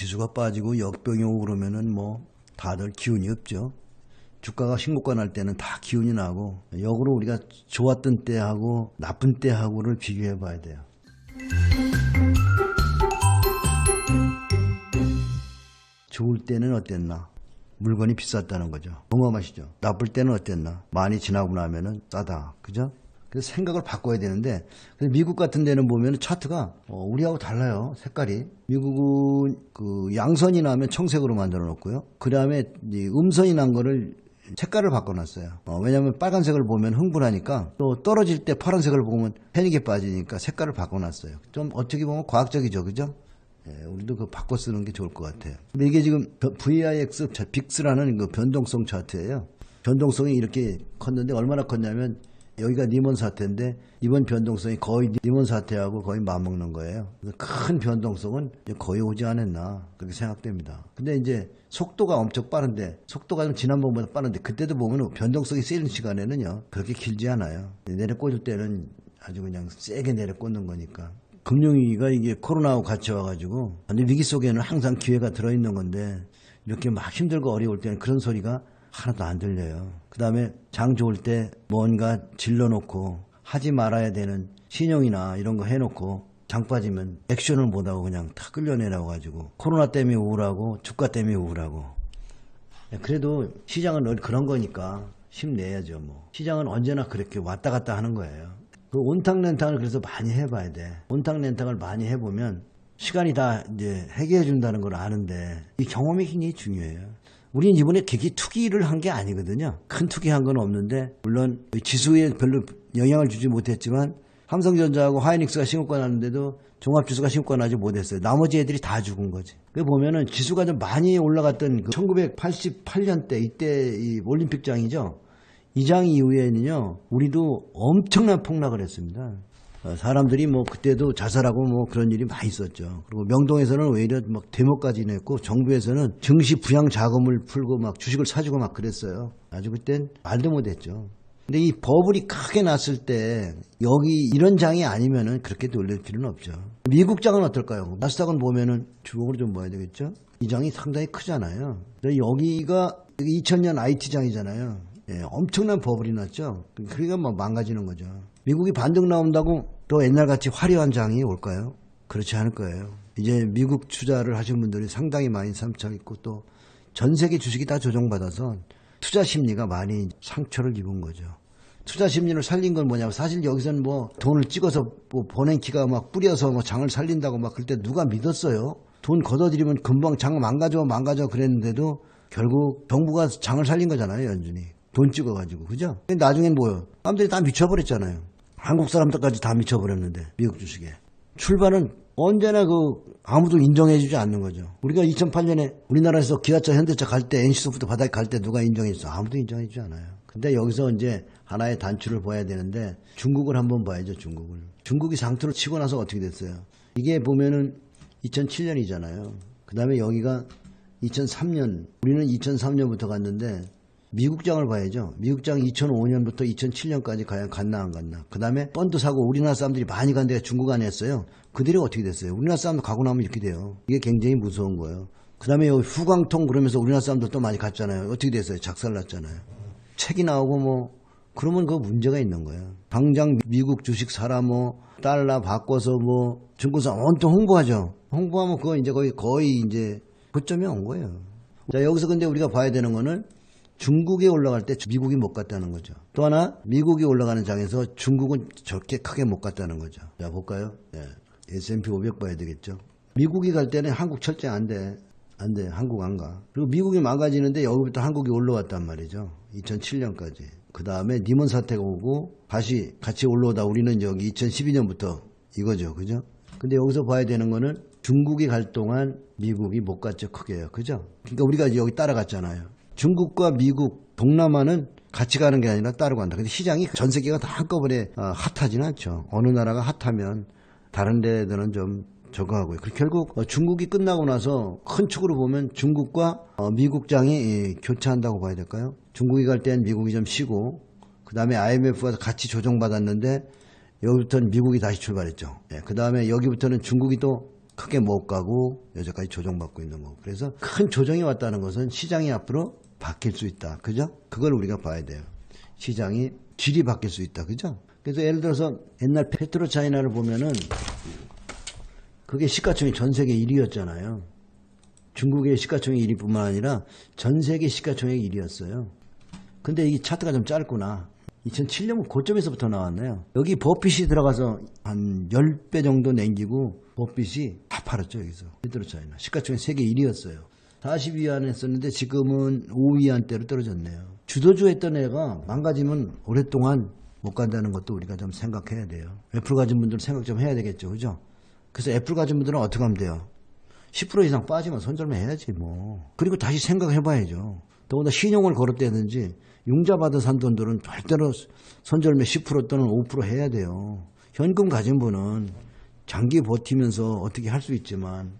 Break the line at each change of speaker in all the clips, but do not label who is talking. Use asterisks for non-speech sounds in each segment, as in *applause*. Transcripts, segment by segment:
지수가 빠지고 역병이 오고 그러면은 뭐 다들 기운이 없죠. 주가가 신고가 날 때는 다 기운이 나고 역으로 우리가 좋았던 때하고 나쁜 때하고를 비교해 봐야 돼요. 좋을 때는 어땠나? 물건이 비쌌다는 거죠. 동감하시죠? 나쁠 때는 어땠나? 많이 지나고 나면은 싸다. 그죠? 그래서 생각을 바꿔야 되는데, 미국 같은 데는 보면 차트가 어, 우리하고 달라요. 색깔이. 미국은 그 양선이 나면 청색으로 만들어 놓고요. 그 다음에 음선이 난 거를 색깔을 바꿔놨어요. 어, 왜냐하면 빨간색을 보면 흥분하니까 또 떨어질 때 파란색을 보면 패닉에 빠지니까 색깔을 바꿔놨어요. 좀 어떻게 보면 과학적이죠, 그죠? 예, 우리도 그 바꿔 쓰는 게 좋을 것 같아요. 근데 이게 지금 VIX 빅스라는 그 변동성 차트예요. 변동성이 이렇게 컸는데 얼마나 컸냐면 여기가 니몬 사태인데 이번 변동성이 거의 니몬 사태하고 거의 맞먹는 거예요. 큰 변동성은 거의 오지 않았나 그렇게 생각됩니다. 근데 이제 속도가 엄청 빠른데 속도가 좀 지난번보다 빠른데 그때도 보면 변동성이 세는 시간에는요 그렇게 길지 않아요. 내려 꽂을 때는 아주 그냥 세게 내려 꽂는 거니까. 금융위기가 이게 코로나하고 같이 와가지고 완전 위기 속에는 항상 기회가 들어있는 건데 이렇게 막 힘들고 어려울 때는 그런 소리가 하나도 안 들려요. 그 다음에 장 좋을 때 뭔가 질러놓고 하지 말아야 되는 신용이나 이런 거 해놓고 장 빠지면 액션을 못하고 그냥 다 끌려내려 가지고 코로나 때문에 우울하고 주가 때문에 우울하고. 그래도 시장은 늘 그런 거니까 힘내야죠 뭐. 시장은 언제나 그렇게 왔다 갔다 하는 거예요. 그 온탕 렌탕을 그래서 많이 해봐야 돼. 온탕 렌탕을 많이 해보면 시간이 다 이제 해결해 준다는 걸 아는데 이 경험이 굉장히 중요해요 우리는 이번에 되게 투기를 한 게 아니거든요 큰 투기한 건 없는데 물론 지수에 별로 영향을 주지 못했지만 삼성전자하고 하이닉스가 신고가 나는데도 종합지수가 신고가 나지 못했어요. 나머지 애들이 다 죽은 거지. 그 보면은 지수가 좀 많이 올라갔던 그 1988년대 이때 이 올림픽장이죠. 이 장 이후에는요, 우리도 엄청난 폭락을 했습니다. 어, 사람들이 뭐 그때도 자살하고 뭐 그런 일이 많이 있었죠. 그리고 명동에서는 오히려 막 데모까지 냈고 정부에서는 증시 부양 자금을 풀고 막 주식을 사주고 막 그랬어요. 아주 그땐 말도 못했죠. 근데 이 버블이 크게 났을 때 여기 이런 장이 아니면은 그렇게 놀랄 필요는 없죠. 미국 장은 어떨까요? 나스닥은 보면은 주목으로 좀 봐야 되겠죠? 이 장이 상당히 크잖아요. 여기가 2000년 IT 장이잖아요. 예, 엄청난 버블이 났죠. 그러니까 뭐 망가지는 거죠. 미국이 반등 나온다고 또 옛날같이 화려한 장이 올까요? 그렇지 않을 거예요. 이제 미국 투자를 하신 분들이 상당히 많이 삼차 있고 또 전 세계 주식이 다 조정받아서 투자 심리가 많이 상처를 입은 거죠. 투자 심리를 살린 건 뭐냐면 사실 여기서는 뭐 돈을 찍어서 뭐 보낸키가 막 뿌려서 뭐 장을 살린다고 막 그럴 때 누가 믿었어요? 돈 걷어들이면 금방 장 망가져 망가져 그랬는데도 결국 정부가 장을 살린 거잖아요 연준이 돈 찍어가지고 그죠? 근데 나중엔 뭐요? 사람들이 다 미쳐버렸잖아요. 한국 사람들까지 다 미쳐버렸는데 미국 주식에 출발은 언제나 그 아무도 인정해주지 않는 거죠. 우리가 2008년에 우리나라에서 기아차, 현대차 갈 때 NC소프트 바닥에 갈 때 누가 인정했어? 아무도 인정해주지 않아요. 근데 여기서 이제 하나의 단추를 봐야 되는데 중국을 한번 봐야죠. 중국을. 중국이 상투를 치고 나서 어떻게 됐어요? 이게 보면은 2007년이잖아요. 그 다음에 여기가 2003년, 우리는 2003년부터 갔는데 미국장을 봐야죠. 미국장 2005년부터 2007년까지 과연 갔나 안 갔나. 그 다음에 펀드 사고 우리나라 사람들이 많이 간 데가 중국 안에 였어요 그들이 어떻게 됐어요? 우리나라 사람들 가고 나면 이렇게 돼요. 이게 굉장히 무서운 거예요. 그 다음에 후광통 그러면서 우리나라 사람들 또 많이 갔잖아요. 어떻게 됐어요? 작살났잖아요. 책이 나오고 뭐 그러면 그 문제가 있는 거예요. 당장 미국 주식 사라 뭐 달러 바꿔서 뭐 중국산 온통 홍보하죠. 홍보하면 그거 이제 거의 거의 이제 고점이 온 거예요. 자 여기서 근데 우리가 봐야 되는 거는 중국이 올라갈 때 미국이 못 갔다는 거죠. 또 하나 미국이 올라가는 장에서 중국은 저렇게 크게 못 갔다는 거죠. 자 볼까요? 네. S&P 500 봐야 되겠죠. 미국이 갈 때는 한국 철제 안 돼. 안 돼. 한국 안 가. 그리고 미국이 망가지는데 여기부터 한국이 올라왔단 말이죠. 2007년까지. 그 다음에 니몬 사태가 오고 다시 같이 올라오다 우리는 여기 2012년부터 이거죠. 그죠? 근데 여기서 봐야 되는 거는 중국이 갈 동안 미국이 못 갔죠. 크게요. 그죠? 그러니까 우리가 여기 따라갔잖아요. 중국과 미국, 동남아는 같이 가는 게 아니라 따르고 간다. 근데 시장이 전 세계가 다 한꺼번에 어, 핫하지는 않죠. 어느 나라가 핫하면 다른 데들은 좀 저거 하고요. 그리고 결국 어, 중국이 끝나고 나서 큰 축으로 보면 중국과 어, 미국장이 예, 교차한다고 봐야 될까요? 중국이 갈 때는 미국이 좀 쉬고 그 다음에 IMF가 같이 조정받았는데 여기부터는 미국이 다시 출발했죠. 그 다음에 여기부터는 중국이 또 크게 못 가고 여기까지 조정받고 있는 거고. 그래서 큰 조정이 왔다는 것은 시장이 앞으로 바뀔 수 있다. 그죠? 그걸 우리가 봐야 돼요. 시장이 질이 바뀔 수 있다. 그죠? 그래서 예를 들어서 옛날 페트로 차이나를 보면은 그게 시가총이 전 세계 1위였잖아요. 중국의 시가총액 1위뿐만 아니라 전 세계 시가총액 1위였어요. 근데 이 차트가 좀 짧구나. 2007년 고점에서부터 나왔네요. 여기 버핏이 들어가서 한 10배 정도 남기고 버핏이 다 팔았죠, 여기서. 페트로 차이나. 시가총액 세계 1위였어요. 42위 안에 했었는데 지금은 5위 안대로 떨어졌네요. 주도주 했던 애가 망가지면 오랫동안 못 간다는 것도 우리가 좀 생각해야 돼요. 애플 가진 분들은 생각 좀 해야 되겠죠, 그죠? 그래서 애플 가진 분들은 어떻게 하면 돼요? 10% 이상 빠지면 손절매 해야지 뭐. 그리고 다시 생각해봐야죠. 더군다나 신용을 걸었다든지 융자 받아 산 돈들은 절대로 손절매 10% 또는 5% 해야 돼요. 현금 가진 분은 장기 버티면서 어떻게 할 수 있지만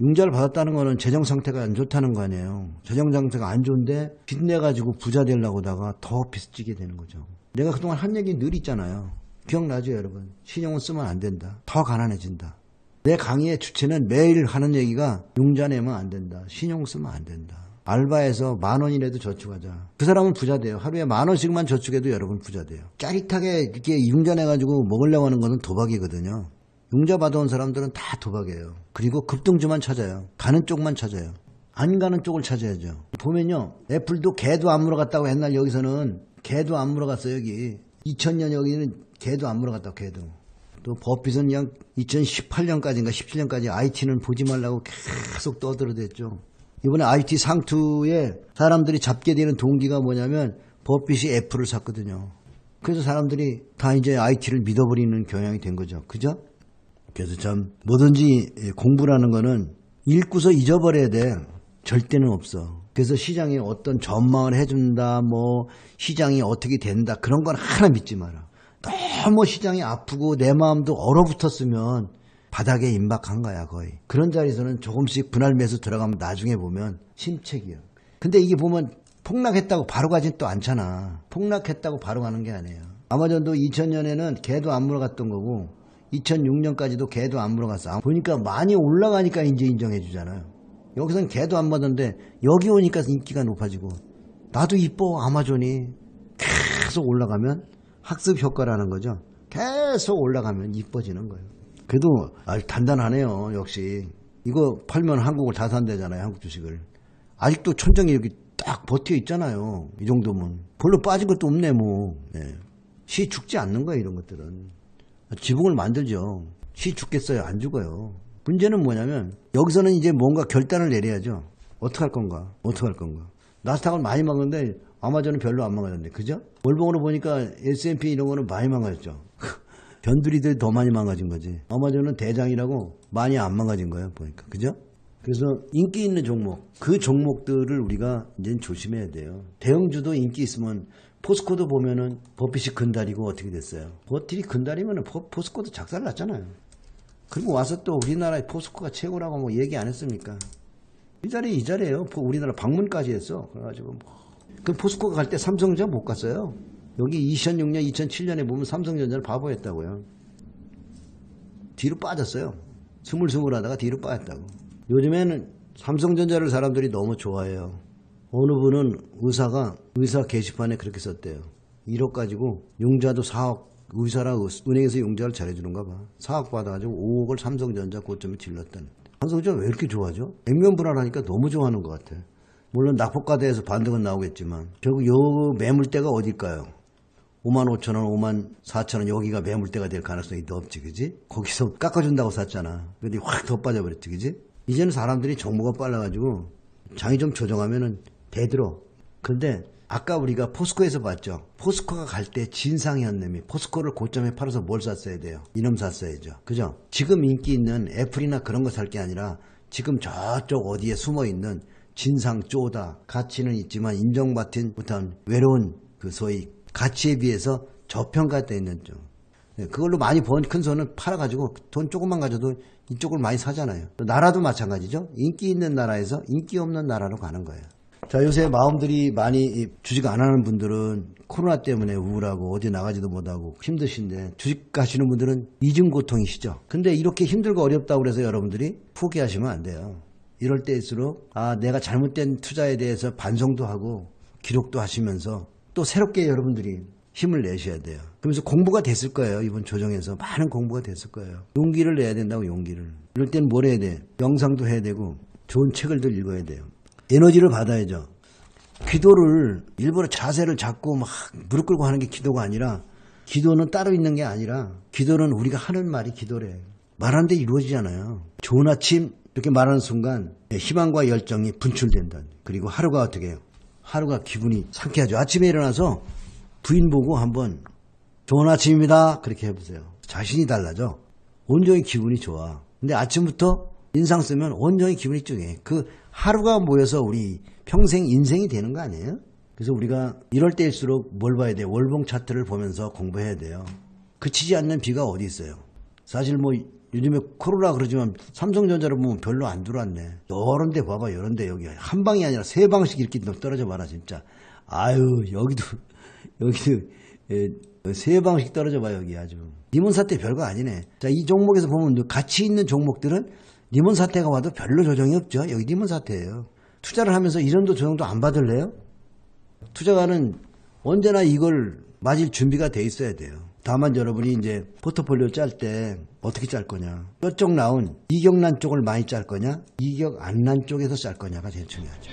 융자를 받았다는 거는 재정 상태가 안 좋다는 거 아니에요. 재정 상태가 안 좋은데 빚내가지고 부자 되려고 다가 더 빚지게 되는 거죠. 내가 그동안 한 얘기 늘 있잖아요. 기억나죠 여러분? 신용은 쓰면 안 된다. 더 가난해진다. 내 강의의 주체는 매일 하는 얘기가 융자 내면 안 된다. 신용 쓰면 안 된다. 알바해서 만 원이라도 저축하자. 그 사람은 부자 돼요. 하루에 만 원씩만 저축해도 여러분 부자 돼요. 짜릿하게 이렇게 융자 내가지고 먹으려고 하는 거는 도박이거든요. 융자 받아온 사람들은 다 도박이에요. 그리고 급등주만 찾아요. 가는 쪽만 찾아요. 안 가는 쪽을 찾아야죠. 보면요. 애플도 개도 안 물어갔다고 옛날 여기서는 개도 안 물어갔어요, 여기. 2000년 여기는 개도 안 물어갔다고, 개도. 또 버핏은 그냥 2018년까지인가 17년까지 IT는 보지 말라고 계속 떠들어댔죠. 이번에 IT 상투에 사람들이 잡게 되는 동기가 뭐냐면 버핏이 애플을 샀거든요. 그래서 사람들이 다 이제 IT를 믿어버리는 경향이 된 거죠. 그죠? 그래서 참 뭐든지 공부라는 거는 읽고서 잊어버려야 돼. 절대는 없어. 그래서 시장이 어떤 전망을 해준다, 뭐 시장이 어떻게 된다 그런 건 하나 믿지 마라. 너무 시장이 아프고 내 마음도 얼어붙었으면 바닥에 임박한 거야 거의. 그런 자리에서는 조금씩 분할 매수 들어가면 나중에 보면 심책이야. 근데 이게 보면 폭락했다고 바로 가진 또 않잖아. 폭락했다고 바로 가는 게 아니에요. 아마존도 2000년에는 개도 안 물어갔던 거고 2006년까지도 개도 안 물어갔어. 보니까 많이 올라가니까 이제 인정해 주잖아요. 여기선 개도 안 받는데 여기 오니까 인기가 높아지고 나도 이뻐 아마존이 계속 올라가면 학습 효과라는 거죠. 계속 올라가면 이뻐지는 거예요. 그래도 아, 단단하네요. 역시 이거 팔면 한국을 다 산대잖아요. 한국 주식을. 아직도 천정이 여기 딱 버텨 있잖아요. 이 정도면 별로 빠진 것도 없네 뭐. 예. 시 죽지 않는 거예요. 이런 것들은 지붕을 만들죠. 시 죽겠어요? 안 죽어요. 문제는 뭐냐면 여기서는 이제 뭔가 결단을 내려야죠. 어떻게 할 건가? 어떻게 할 건가? 나스닥을 많이 망했는데 아마존은 별로 안 망하던데 그죠? 월봉으로 보니까 S&P 이런 거는 많이 망가졌죠. 변두리들이 더 많이 망가진 거지. 아마존은 대장이라고 많이 안 망가진 거예요. 보니까 그죠? 그래서 인기 있는 종목 그 종목들을 우리가 이제 조심해야 돼요. 대형주도 인기 있으면 포스코도 보면은 버핏이 근달이고 어떻게 됐어요? 버핏이 근달이면은 포, 포스코도 작살 났잖아요. 그리고 와서 또 우리나라의 포스코가 최고라고 뭐 얘기 안 했습니까? 이 자리 이 자리에요. 포- 우리나라 방문까지 했어. 그래가지고 뭐. 그 포스코가 갈 때 삼성전자 못 갔어요. 여기 2006년, 2007년에 보면 삼성전자를 바보였다고요. 뒤로 빠졌어요. 스물스물 하다가 뒤로 빠졌다고. 요즘에는 삼성전자를 사람들이 너무 좋아해요. 어느 분은 의사가 의사 게시판에 그렇게 썼대요. 1억 가지고 용자도 4억 의사라 은행에서 용자를 잘해주는가 봐. 4억 받아가지고 5억을 삼성전자 고점에 질렀다는. 삼성전자 왜 이렇게 좋아하죠? 액면 불안하니까 너무 좋아하는 것 같아. 물론 낙폭과대에서 반등은 나오겠지만 결국 요 매물대가 어딜까요? 5만 5천 원, 5만 4천 원 여기가 매물대가 될 가능성이 더 없지, 그지? 거기서 깎아준다고 샀잖아. 근데 확 더 빠져버렸지, 그지? 이제는 사람들이 정보가 빨라가지고 장이 좀 조정하면은 대들어. 근데 아까 우리가 포스코에서 봤죠. 포스코가 갈 때 진상이었네미. 포스코를 고점에 팔아서 뭘 샀어야 돼요? 이놈 샀어야죠. 그죠? 지금 인기 있는 애플이나 그런 거 살 게 아니라 지금 저쪽 어디에 숨어 있는 진상 쪼다 가치는 있지만 인정받힌 못한 외로운 그 소위 가치에 비해서 저평가돼 있는 쪽. 네, 그걸로 많이 번 큰 손은 팔아가지고 돈 조금만 가져도 이쪽을 많이 사잖아요. 또 나라도 마찬가지죠. 인기 있는 나라에서 인기 없는 나라로 가는 거예요. 자, 요새 마음들이 많이 이 주식 안 하는 분들은 코로나 때문에 우울하고 어디 나가지도 못하고 힘드신데 주식 하시는 분들은 이중 고통이시죠. 근데 이렇게 힘들고 어렵다고 그래서 여러분들이 포기하시면 안 돼요. 이럴 때일수록 아, 내가 잘못된 투자에 대해서 반성도 하고 기록도 하시면서 또 새롭게 여러분들이 힘을 내셔야 돼요. 그러면서 공부가 됐을 거예요. 이번 조정에서 많은 공부가 됐을 거예요. 용기를 내야 된다고 용기를. 이럴 땐 뭘 해야 돼? 명상도 해야 되고 좋은 책을 들 읽어야 돼요. 에너지를 받아야죠. 기도를 일부러 자세를 잡고 막 무릎 꿇고 하는 게 기도가 아니라 기도는 따로 있는 게 아니라 기도는 우리가 하는 말이 기도래. 말하는데 이루어지잖아요. 좋은 아침 이렇게 말하는 순간 희망과 열정이 분출된다. 그리고 하루가 어떻게 해요? 하루가 기분이 상쾌하죠. 아침에 일어나서 부인 보고 한번 좋은 아침입니다. 그렇게 해보세요. 자신이 달라져. 온종일 기분이 좋아. 근데 아침부터 인상 쓰면 온종일 기분이 쭉 해. 그 하루가 모여서 우리 평생 인생이 되는 거 아니에요? 그래서 우리가 이럴 때일수록 뭘 봐야 돼요? 월봉 차트를 보면서 공부해야 돼요. 그치지 않는 비가 어디 있어요? 사실 뭐 요즘에 코로나 그러지만 삼성전자를 보면 별로 안 들어왔네. 여러 데 봐봐, 여러 데 여기. 한 방이 아니라 세 방씩 이렇게 떨어져 봐라, 진짜. 아유, 여기도, *laughs* 여기도, 예, 세 방씩 떨어져 봐, 여기 아주. 니몬 사태 별거 아니네. 자, 이 종목에서 보면 가치 있는 종목들은 니몬 사태가 와도 별로 조정이 없죠. 여기 니몬 사태예요. 투자를 하면서 이 정도 조정도 안 받을래요? 투자가는 언제나 이걸 맞을 준비가 돼 있어야 돼요. 다만 여러분이 이제 포트폴리오 짤 때 어떻게 짤 거냐. 뼈쪽 나온 이격난 쪽을 많이 짤 거냐, 이격 안 난 쪽에서 짤 거냐가 제일 중요하죠.